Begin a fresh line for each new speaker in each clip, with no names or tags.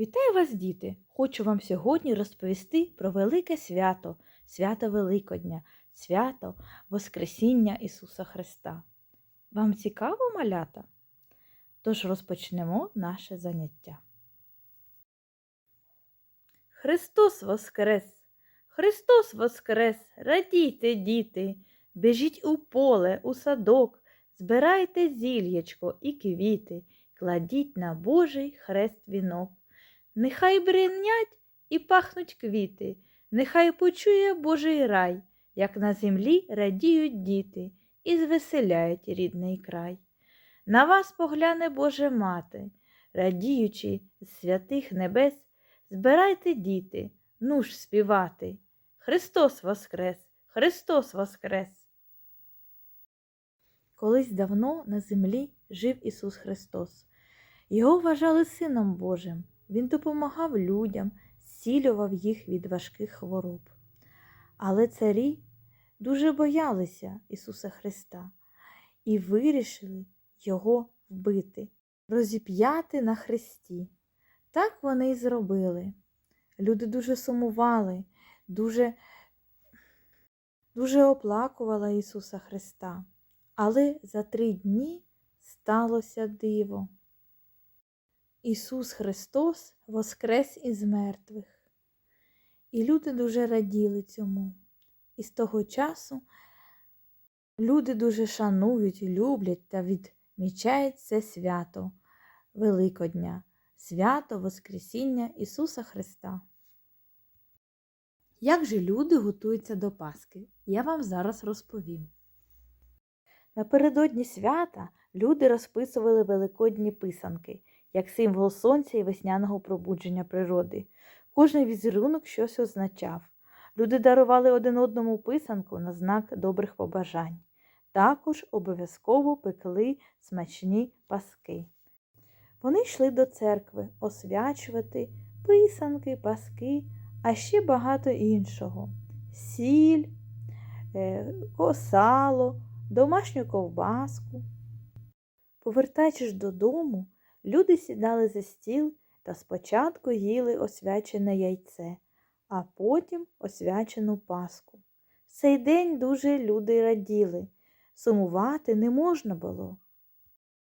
Вітаю вас, діти! Хочу вам сьогодні розповісти про велике свято, свято Великодня, свято Воскресіння Ісуса Христа. Вам цікаво малята? Тож розпочнемо наше заняття. Христос Воскрес! Христос Воскрес! Радійте, діти! Біжіть у поле, у садок, збирайте зіл'ячко і квіти, кладіть на Божий хрест вінок. Нехай бринять і пахнуть квіти, нехай почує Божий рай, як на землі радіють діти і звеселяють рідний край. На вас погляне Боже мати, радіючи з святих небес, збирайте діти, ну ж співати. Христос Воскрес! Христос Воскрес! Колись давно на землі жив Ісус Христос. Його вважали Сином Божим. Він допомагав людям, зцілював їх від важких хвороб. Але царі дуже боялися Ісуса Христа і вирішили Його вбити, розіп'яти на хресті. Так вони й зробили. Люди дуже сумували, дуже, дуже оплакували Ісуса Христа. Але за три дні сталося диво. Ісус Христос воскрес із мертвих. І люди дуже раділи цьому. І з того часу люди дуже шанують, люблять та відмічають це свято Великодня, свято Воскресіння Ісуса Христа. Як же люди готуються до Пасхи? Я вам зараз розповім. Напередодні свята люди розписували великодні писанки як символ сонця і весняного пробудження природи. Кожний візерунок щось означав. Люди дарували один одному писанку на знак добрих побажань. Також обов'язково пекли смачні паски. Вони йшли до церкви освячувати писанки, паски, а ще багато іншого: сіль, е, сало, домашню ковбаску. Повертаючись додому, Люди сідали за стіл та спочатку їли освячене яйце, а потім освячену паску. В цей день дуже люди раділи, сумувати не можна було.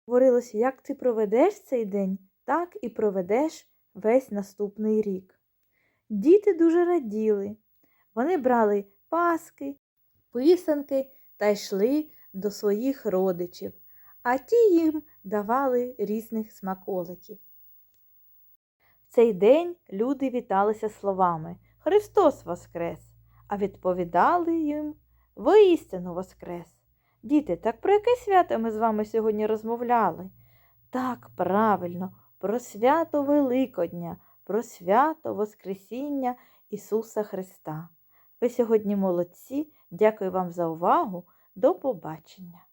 Говорилося, як ти проведеш цей день, так і проведеш весь наступний рік. Діти дуже раділи. Вони брали паски, писанки та йшли до своїх родичів а ті їм давали різних смаколиків. В цей день люди віталися словами Христос Воскрес, а відповідали їм воістину Воскрес. Діти, так про яке свято ми з вами сьогодні розмовляли? Так, правильно, про свято Великодня, про свято Воскресіння Ісуса Христа. Ви сьогодні молодці, дякую вам за увагу. До побачення!